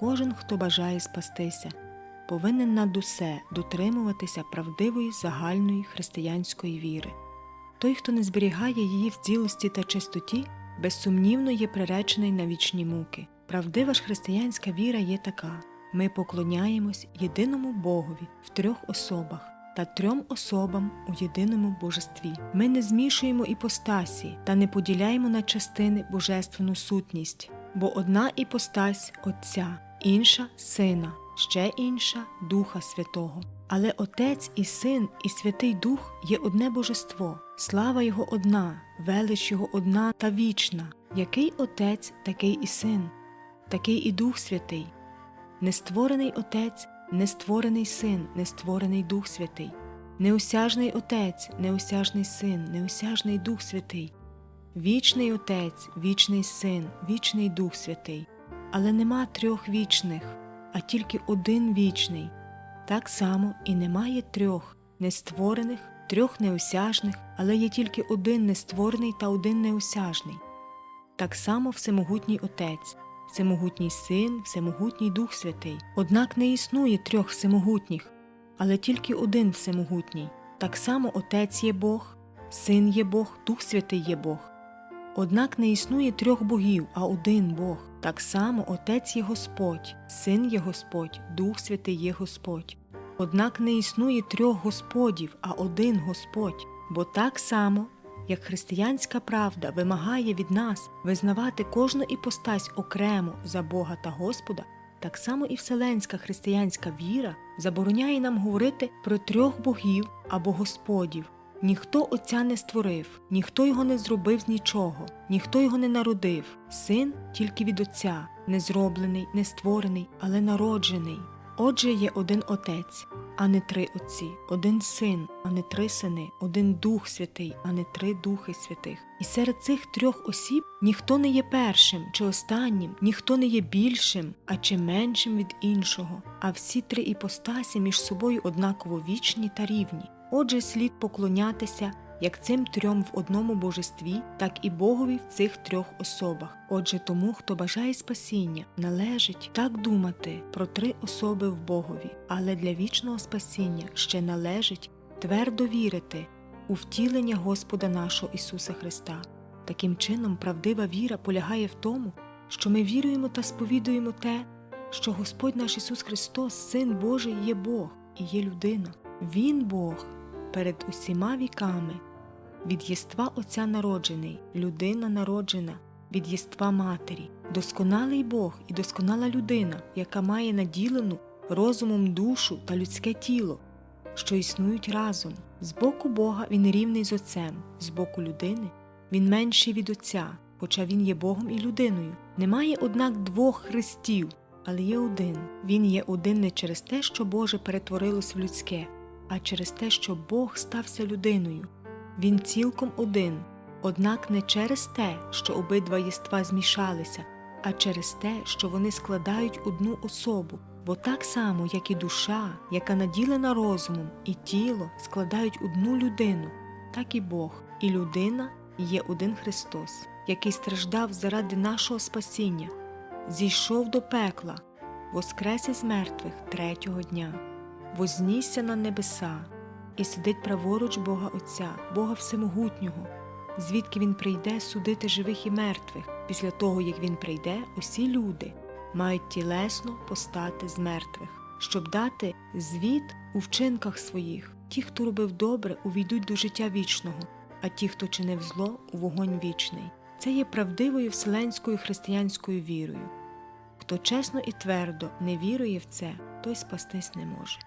Кожен, хто бажає спастися, повинен над усе дотримуватися правдивої загальної християнської віри. Той, хто не зберігає її в цілості та чистоті, безсумнівно є приречений на вічні муки. Правдива ж християнська віра є така: ми поклоняємось єдиному Богові в трьох особах та трьом особам у єдиному божестві. Ми не змішуємо іпостасі та не поділяємо на частини божественну сутність, бо одна іпостась Отця, інша Сина, ще інша Духа Святого. Але Отець і Син, і Святий Дух є одне божество, слава Його одна, велич Його одна та вічна. Який Отець, такий і Син, такий і Дух Святий. Нестворений Отець, нестворений Син, нестворений Дух Святий, неосяжний Отець, неосяжний Син, неосяжний Дух Святий, вічний Отець, вічний Син, вічний Дух Святий. Але нема трьох вічних, а тільки один вічний. Так само і немає трьох нестворених, трьох неосяжних, але є тільки один нестворений та один неосяжний. Так само Всемогутній Отець, Всемогутній Син, Всемогутній Дух Святий. Однак не існує трьох всемогутніх, але тільки один всемогутній. Так само Отець є Бог, Син є Бог, Дух Святий є Бог. Однак не існує трьох богів, а один Бог. Так само Отець є Господь, Син є Господь, Дух Святий є Господь. Однак не існує трьох Господів, а один Господь, бо так само, як християнська правда вимагає від нас визнавати кожну іпостась окремо за Бога та Господа, так само і вселенська християнська віра забороняє нам говорити про трьох богів або господів. Ніхто Отця не створив, ніхто його не зробив з нічого, ніхто його не народив. Син тільки від Отця, не зроблений, не створений, але народжений. Отже, є один Отець, а не три Отці, один син, а не три сини, один Дух Святий, а не три Духи Святих. І серед цих трьох осіб ніхто не є першим чи останнім, ніхто не є більшим, а чи меншим від іншого, а всі три іпостасі між собою однаково вічні та рівні. Отже, слід поклонятися як цим трьом в одному божестві, так і Богові в цих трьох особах. Отже, тому, хто бажає спасіння, належить так думати про три особи в Богові, але для вічного спасіння ще належить твердо вірити у втілення Господа нашого Ісуса Христа. Таким чином, правдива віра полягає в тому, що ми віруємо та сповідуємо те, що Господь наш Ісус Христос, Син Божий, є Бог і є людина. Він Бог перед усіма віками, від єства Отця народжений, людина народжена, від єства Матері, досконалий Бог і досконала людина, яка має наділену розумом душу та людське тіло, що існують разом. З боку Бога він рівний з Отцем, з боку людини він менший від Отця, хоча він є Богом і людиною. Немає, однак, двох Христів, але є один. Він є один не через те, що Боже перетворилось в людське, а через те, що Бог стався людиною. Він цілком один, однак не через те, що обидва єства змішалися, а через те, що вони складають одну особу. Бо так само, як і душа, яка наділена розумом, і тіло складають одну людину, так і Бог, і людина є один Христос, який страждав заради нашого спасіння, зійшов до пекла, воскрес із мертвих третього дня, вознісся на небеса і сидить праворуч Бога Отця, Бога Всемогутнього, звідки Він прийде судити живих і мертвих. Після того, як Він прийде, усі люди мають тілесно постати з мертвих, щоб дати звіт у вчинках своїх. Ті, хто робив добре, увійдуть до життя вічного, а ті, хто чинив зло, у вогонь вічний. Це є правдивою вселенською християнською вірою. Хто чесно і твердо не вірує в це, той спастись не може.